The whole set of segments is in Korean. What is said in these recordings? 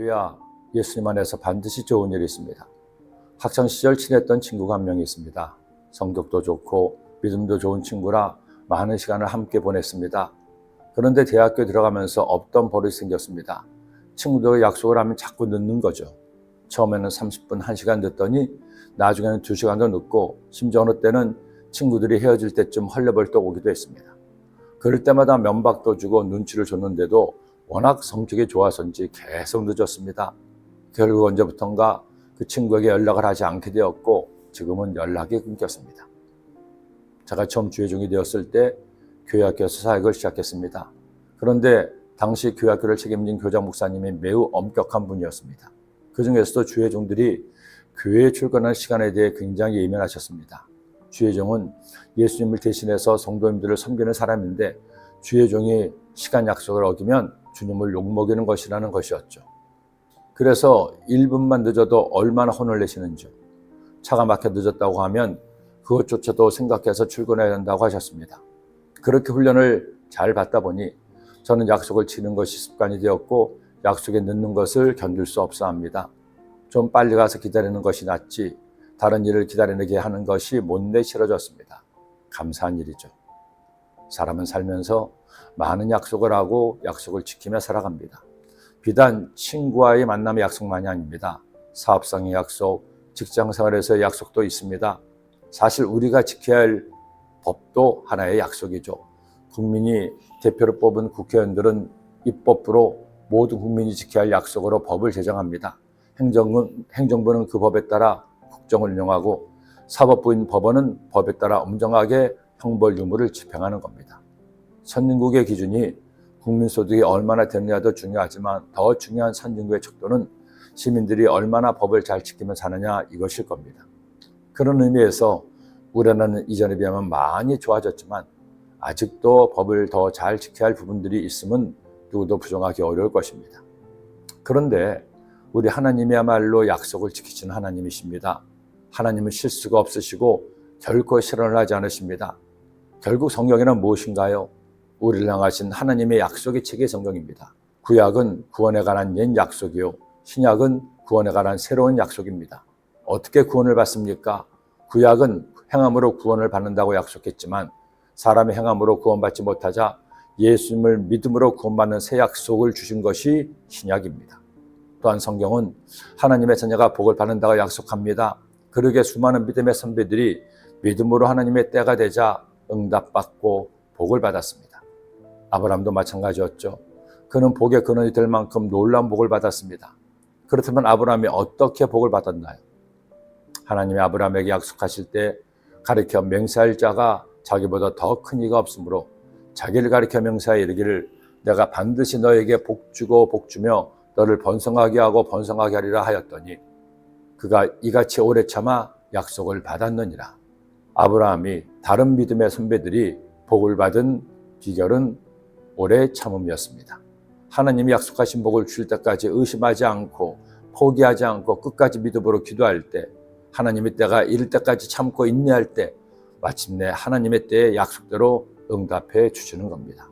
할렐루야. 예수님 안에서 반드시 좋은 일이 있습니다. 학창 시절 친했던 친구가 한 명 있습니다. 성격도 좋고 믿음도 좋은 친구라 많은 시간을 함께 보냈습니다. 그런데 대학교 들어가면서 없던 버릇이 생겼습니다. 친구들과 약속을 하면 자꾸 늦는 거죠. 처음에는 30분, 1시간 늦더니 나중에는 2시간도 늦고 심지어 어느 때는 친구들이 헤어질 때쯤 헐레벌떡 오기도 했습니다. 그럴 때마다 면박도 주고 눈치를 줬는데도 워낙 성격이 좋아서인지 계속 늦었습니다. 결국 언제부턴가 그 친구에게 연락을 하지 않게 되었고 지금은 연락이 끊겼습니다. 제가 처음 주의종이 되었을 때 교회학교에서 사역을 시작했습니다. 그런데 당시 교회학교를 책임진 교장 목사님이 매우 엄격한 분이었습니다. 그 중에서도 주의종들이 교회에 출근하는 시간에 대해 굉장히 예민하셨습니다. 주의종은 예수님을 대신해서 성도님들을 섬기는 사람인데 주의종이 시간 약속을 어기면 주님을 욕먹이는 것이라는 것이었죠. 그래서 1분만 늦어도 얼마나 혼을 내시는지요. 차가 막혀 늦었다고 하면 그것조차도 생각해서 출근해야 한다고 하셨습니다. 그렇게 훈련을 잘 받다 보니 저는 약속을 치는 것이 습관이 되었고 약속에 늦는 것을 견딜 수 없어 합니다. 좀 빨리 가서 기다리는 것이 낫지 다른 일을 기다리게 하는 것이 못내 싫어졌습니다. 감사한 일이죠. 사람은 살면서 많은 약속을 하고 약속을 지키며 살아갑니다. 비단 친구와의 만남의 약속만이 아닙니다. 사업상의 약속, 직장 생활에서의 약속도 있습니다. 사실 우리가 지켜야 할 법도 하나의 약속이죠. 국민이 대표로 뽑은 국회의원들은 입법부로 모든 국민이 지켜야 할 약속으로 법을 제정합니다. 행정은, 행정부는 그 법에 따라 국정을 운영하고 사법부인 법원은 법에 따라 엄정하게 형벌 유무를 집행하는 겁니다. 선진국의 기준이 국민소득이 얼마나 되느냐도 중요하지만 더 중요한 선진국의 척도는 시민들이 얼마나 법을 잘 지키며 사느냐 이것일 겁니다. 그런 의미에서 우리나라는 이전에 비하면 많이 좋아졌지만 아직도 법을 더 잘 지켜야 할 부분들이 있음은 누구도 부정하기 어려울 것입니다. 그런데 우리 하나님이야말로 약속을 지키시는 하나님이십니다. 하나님은 실수가 없으시고 결코 실언을 하지 않으십니다. 결국 성경에는 무엇인가요? 우리를 향하신 하나님의 약속의 책의 성경입니다. 구약은 구원에 관한 옛 약속이요. 신약은 구원에 관한 새로운 약속입니다. 어떻게 구원을 받습니까? 구약은 행함으로 구원을 받는다고 약속했지만 사람의 행함으로 구원받지 못하자 예수님을 믿음으로 구원받는 새 약속을 주신 것이 신약입니다. 또한 성경은 하나님의 자녀가 복을 받는다고 약속합니다. 그러게 수많은 믿음의 선배들이 믿음으로 하나님의 때가 되자 응답받고 복을 받았습니다. 아브라함도 마찬가지였죠. 그는 복의 근원이 될 만큼 놀라운 복을 받았습니다. 그렇다면 아브라함이 어떻게 복을 받았나요? 하나님이 아브라함에게 약속하실 때 가르쳐 맹세할 자가 자기보다 더 큰 이가 없으므로 자기를 가리켜 명사에 이르기를 내가 반드시 너에게 복 주고 복 주며 너를 번성하게 하고 번성하게 하리라 하였더니 그가 이같이 오래 참아 약속을 받았느니라. 아브라함이 다른 믿음의 선배들이 복을 받은 비결은 오래 참음이었습니다. 하나님이 약속하신 복을 줄 때까지 의심하지 않고 포기하지 않고 끝까지 믿음으로 기도할 때 하나님의 때가 이를 때까지 참고 인내할 때 마침내 하나님의 때의 약속대로 응답해 주시는 겁니다.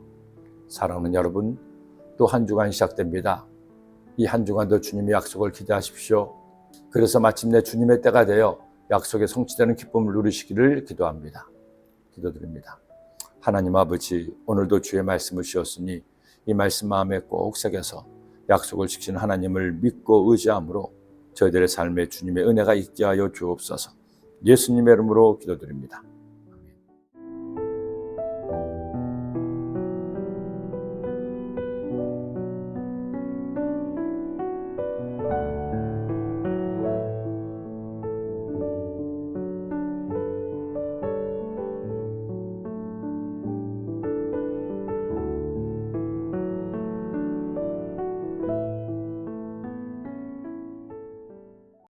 사랑하는 여러분, 또 한 주간 시작됩니다. 이 한 주간도 주님의 약속을 기대하십시오. 그래서 마침내 주님의 때가 되어 약속의 성취되는 기쁨을 누리시기를 기도합니다. 기도드립니다. 하나님 아버지, 오늘도 주의 말씀을 주셨으니 이 말씀 마음에 꼭 새겨서 약속을 지키는 하나님을 믿고 의지함으로 저희들의 삶에 주님의 은혜가 있게 하여 주옵소서. 예수님의 이름으로 기도드립니다.